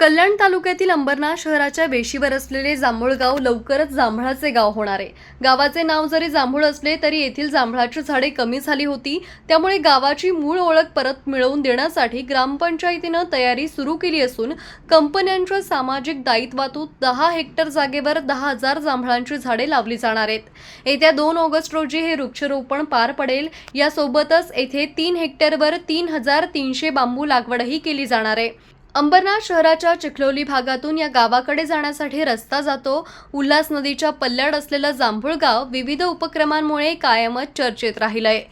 कल्याण तालुक्यातील अंबरनाथ शहराच्या वेशीवर असलेले जांभूळ गाव लवकरच जांभळाचे गाव होणार आहे. गावाचे नाव जरी जांभूळ असले तरी येथील जांभळाची झाडे कमी झाली होती. त्यामुळे गावाची मूळ ओळख परत मिळवून देण्यासाठी ग्रामपंचायतीनं तयारी सुरू केली असून कंपन्यांच्या सामाजिक दायित्वातून दहा हेक्टर जागेवर दहा हजार जांभळांची झाडे लावली जाणार आहेत. येत्या दोन ऑगस्ट रोजी हे वृक्षारोपण पार पडेल. यासोबतच येथे तीन हेक्टरवर तीन हजार तीनशे बांबू लागवडही केली जाणार आहे. अंबरनाथ शहराच्या चिखलोली भागातून या गावाकडे जाण्यासाठी रस्ता जातो. उल्हास नदीच्या पल्ल्याड असलेलं जांभूळ गाव विविध उपक्रमांमुळे कायमच चर्चेत राहिलंय.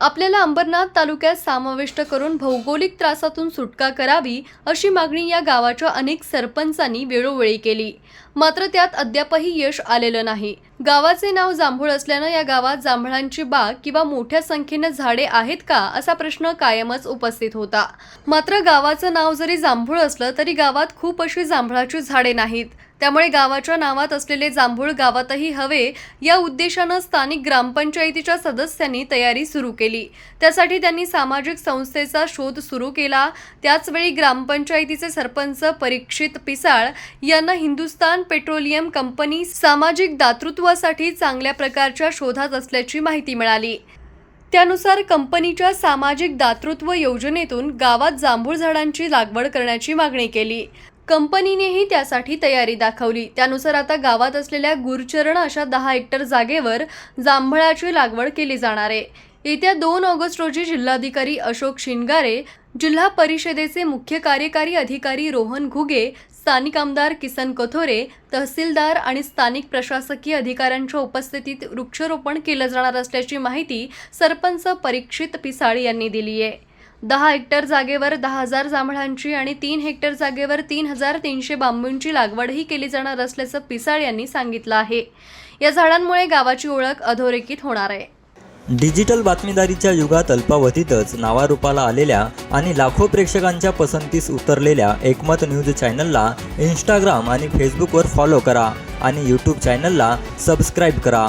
आपल्याला अंबरनाथ तालुक्यात समाविष्ट करून भौगोलिक त्रासातून सुटका करावी अशी मागणी या गावाच्या अनेक सरपंचांनी वेळोवेळी केली. मात्र त्यात अद्यापही यश आलेलं नाही. गावाचे नाव जांभूळ असल्यानं या गावात जांभळांची बाग किंवा मोठ्या संख्येनं झाडे आहेत का असा प्रश्न कायमच उपस्थित होता. मात्र गावाचं नाव जरी जांभूळ असलं तरी गावात खूप अशी जांभळाची झाडे नाहीत. त्यामुळे गावाच्या नावात असलेले जांभूळ गावातही हवे या उद्देशानं स्थानिक ग्रामपंचायतीच्या सदस्यांनी तयारी सुरू केली. त्यासाठी त्यांनी सामाजिक संस्थेचा शोध सुरू केला. त्याचवेळी ग्रामपंचायतीचे सरपंच परीक्षित पिसाळ यांना हिंदुस्तान पेट्रोलियम कंपनी सामाजिक दातृत्वासाठी चांगल्या प्रकारच्या शोधात असल्याची माहिती मिळाली. त्यानुसार कंपनीच्या सामाजिक दातृत्व योजनेतून गावात जांभूळ झाडांची लागवड करण्याची मागणी केली. कंपनीनेही त्यासाठी तयारी दाखवली. त्यानुसार आता गावात असलेल्या गुरचरण अशा दहा हेक्टर जागेवर जांभळाची लागवड केली जाणार आहे. येत्या दोन ऑगस्ट रोजी जिल्हाधिकारी अशोक शिंगारे जिल्हा परिषदेचे मुख्य कार्यकारी अधिकारी रोहन घुगे स्थानिक आमदार किसन कथोरे तहसीलदार आणि स्थानिक प्रशासकीय अधिकाऱ्यांच्या उपस्थितीत वृक्षारोपण केलं जाणार असल्याची माहिती सरपंच परीक्षित पिसाळ यांनी दिली आहे. दहा हेक्टर जागेवर दहा हजार जांभळांची आणि तीन हेक्टर जागेवर तीन हजार तीनशे बांबूंची लागवडही केली जाणार असल्याचं पिसाळ यांनी सांगितलं आहे. या झाडांमुळे गावाची ओळख अधोरेखित होणार आहे. डिजिटल बातमीदारीच्या युगात अल्पावधीतच नावारूपाला आलेल्या आणि लाखो प्रेक्षकांच्या पसंतीस उतरलेल्या एकमत न्यूज चॅनलला इंस्टाग्राम आणि फेसबुकवर फॉलो करा आणि यूट्यूब चॅनलला सबस्क्राईब करा.